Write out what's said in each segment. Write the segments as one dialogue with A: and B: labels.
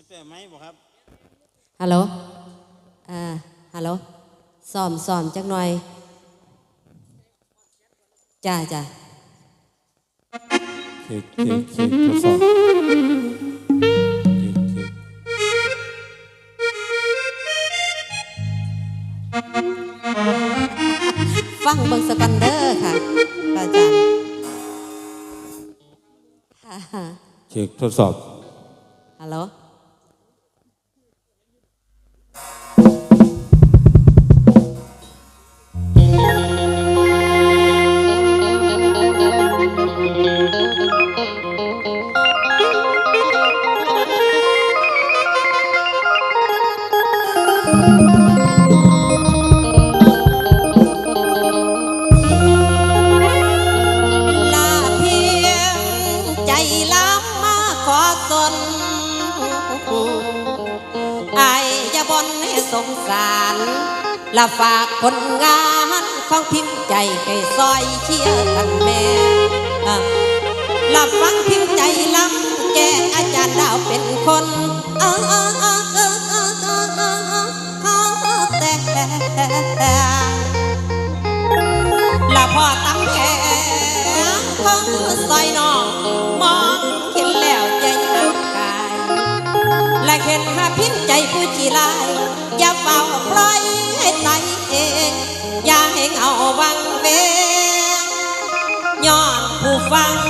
A: มันเปิดไหมบอกครับ
B: ฮัลโหล อ่า ฮัลโหลสอมสอมจักหน่อย จ้าจ้า
C: เช็คเช็คเช็คทดสอบเช็คเช็ค
B: ฟังเบิงสปันเดอร์ค่ะอาจารย์
C: เช็คทดสอบ
B: ไอ้ล้ำมาขอสนไอ้ยาบนให้สงสารละฝากผลงานของพิมพ์ใจให้ซอยเชี่ยร์กันแม่ละฟังพิมพ์ใจล้ำแก่อาจารย์ดาวเป็นคนเออเออเออเออเออเออเออเออแต่ละพ่อตั้งแขนของ 忘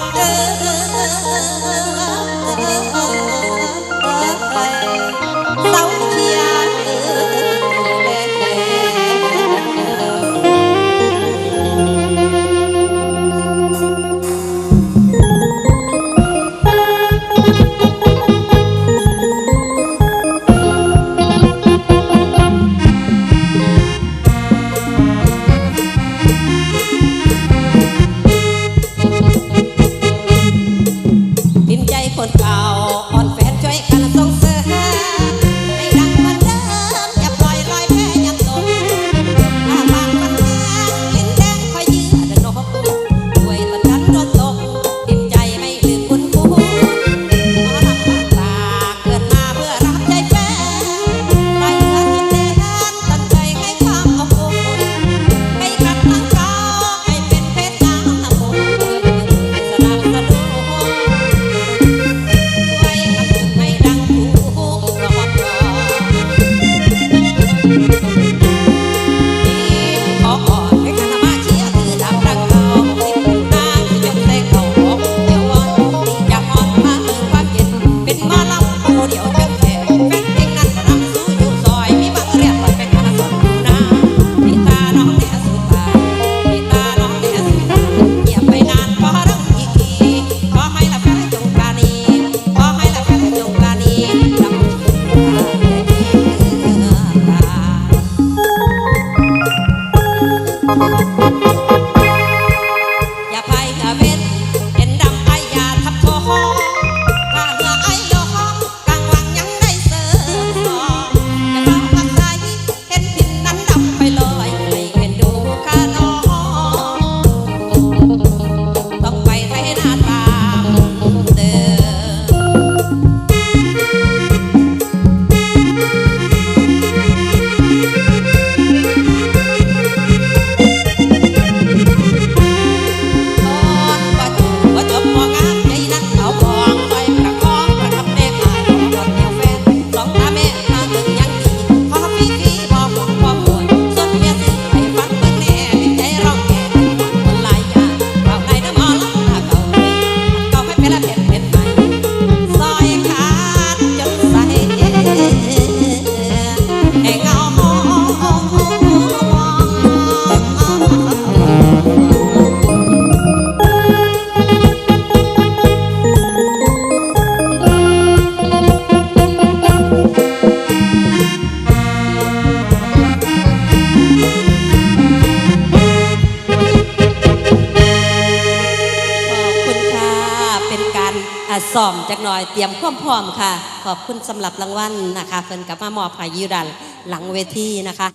B: ้อมจักหน่อยเตรียมความพร้อมค่ะ ขอบคุณสำหรับรางวัลนะคะเพิ่นกับมามอบให้ยูดันหลังเวทีนะคะ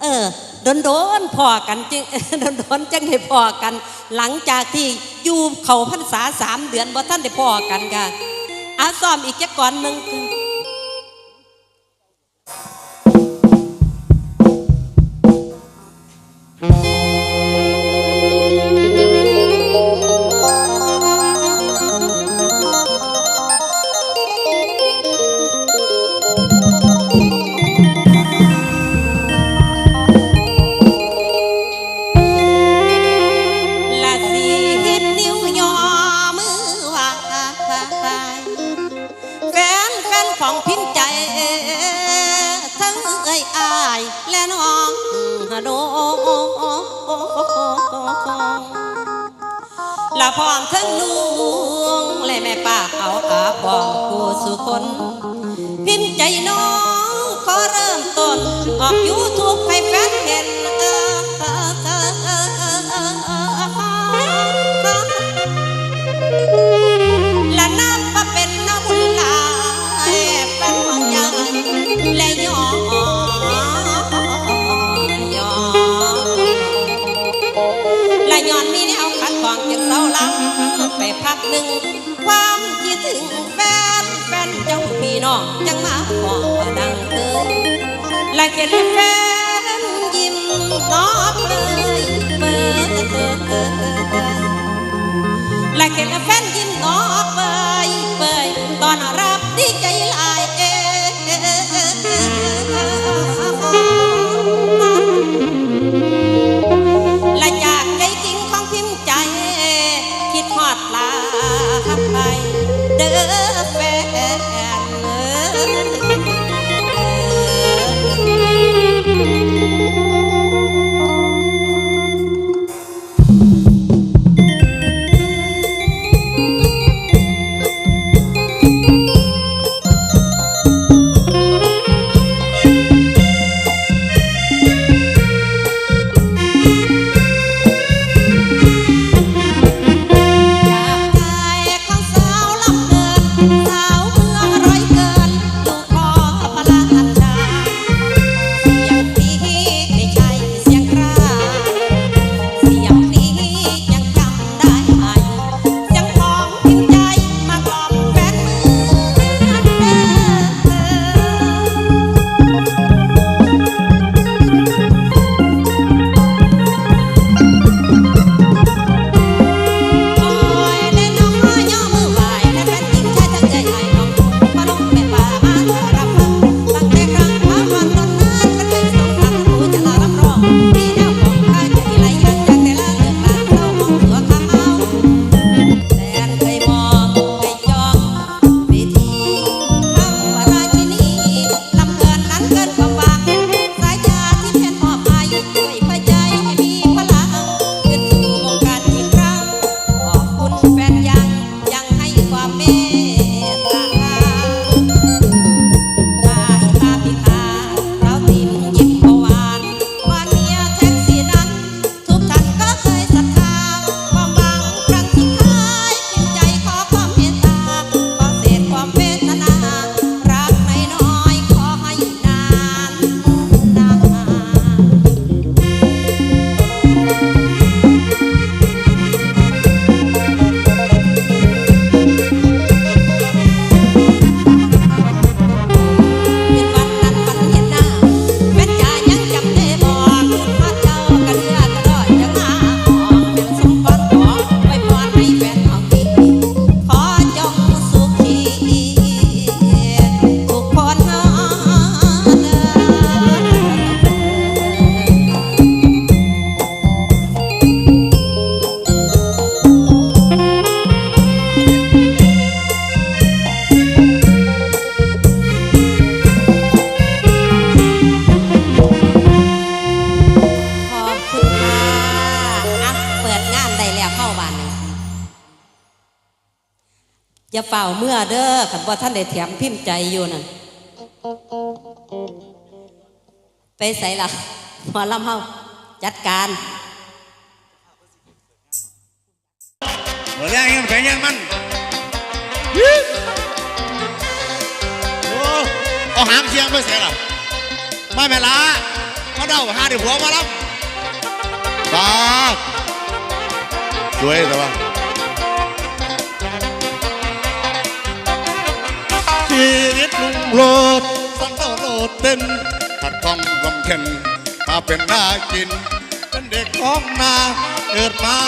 B: เออโดนโดนพอกันจึงโดนโดนจังให้พอกัน หลังจากที่อยู่เขาพรรษาสามเดือนบ่ท่านได้พอกันค่ะอาซ้อมอีกจักก่อนหนึ่ง พร้อมทั้งลุงและแม่ป้าเอาอาบองผู้สุคนพิมพ์ใจน้องก็เริ่มต้นออกยูทูบให้แฟนเห็น หนึ่งความคิดถึงแฟนแฟนจ้งพี่น้องจังมาขอดังเธอและเห็นแฟน ไป เด้อ เฝ้าเมื่อเด้อขันบ่ท่านได้แถมพิมพ์ใจอยู่นั่ะไปใส่ละมาลำเฮาจัดการ
A: เมื่อไรยังแข็งยัมันโอ้เอาหางเชียงไม่เสียหรอไม่แม่ละขาเดาหาดิหัวมาลำตาสวยแต่ว่า ชีวิตลุงโลดสังเท่โลดเต้นขัดข้องลำเข็นมาเป็นน่ากิน เป็นเด็กของนาเกิดมา